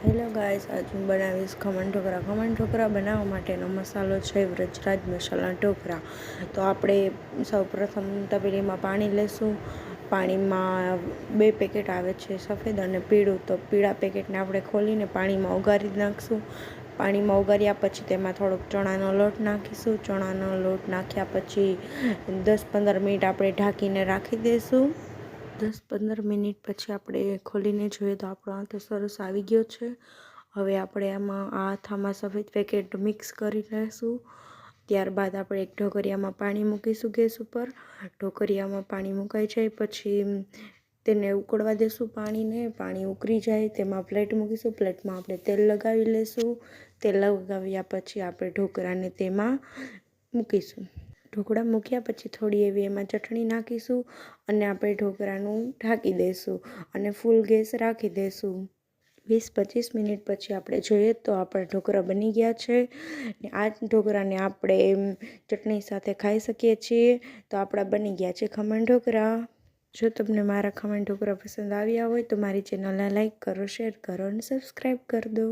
Hello guys આજ હું બનાવીશ ખમણ ઢોકળા ખમણ ઢોકળા બનાવવા માટેનો મસાલો છે વ્રજરાજ મસાલા ઢોકળા તો આપણે સૌ પ્રથમ તપેલીમાં પાણી લેશું. પાણીમાં બે પેકેટ આવે છે સફેદ અને પીળું. તો પીળા પેકેટને આપણે ખોલીને પાણીમાં ઉગારી નાખશું. પાણીમાં ઉગાર્યા પછી તેમાં થોડોક ચણાનો લોટ નાખીશું. ચણાનો લોટ નાખ્યા પછી દસ પંદર મિનિટ આપણે ઢાંકીને રાખી દઈશું દસ પંદર મિનિટ પછી આપણે ખોલીને જોઈએ તો આપણો આથો સરસ આવી ગયો છે. હવે આપણે આમાં આ આથામાં સફેદ પેકેટ મિક્સ કરી લઈશું ત્યારબાદ આપણે એક ઢોકરિયામાં પાણી મૂકીશું ગેસ ઉપર. ઢોકરિયામાં પાણી મુકાઈ જાય પછી તેને ઉકળવા દેશું પાણીને. પાણી ઉકળી જાય તેમાં પ્લેટ મૂકીશું. પ્લેટમાં આપણે તેલ લગાવી લઈશું તેલ લગાવ્યા પછી આપણે ઢોકળાને તેમાં મૂકીશું. ઢોકળા મૂક્યા પછી થોડી એવી એમાં ચટણી નાખીશું અને આપણે ઢોકળાનું ઢાંકી દઈશું અને ફૂલ ગેસ રાખી દઈશું. વીસ પચીસ મિનિટ પછી આપણે જોઈએ તો આપણા ઢોકળા બની ગયા છે. ને આ ઢોકળાને આપણે ચટણી સાથે ખાઈ શકીએ છીએ. તો આપણા બની ગયા છે ખમણ ઢોકળા. જો તમને મારા ખમણ ઢોકળા પસંદ આવ્યા હોય તો મારી ચેનલને લાઈક કરો, શેર કરો અને સબસ્ક્રાઈબ કરી દો.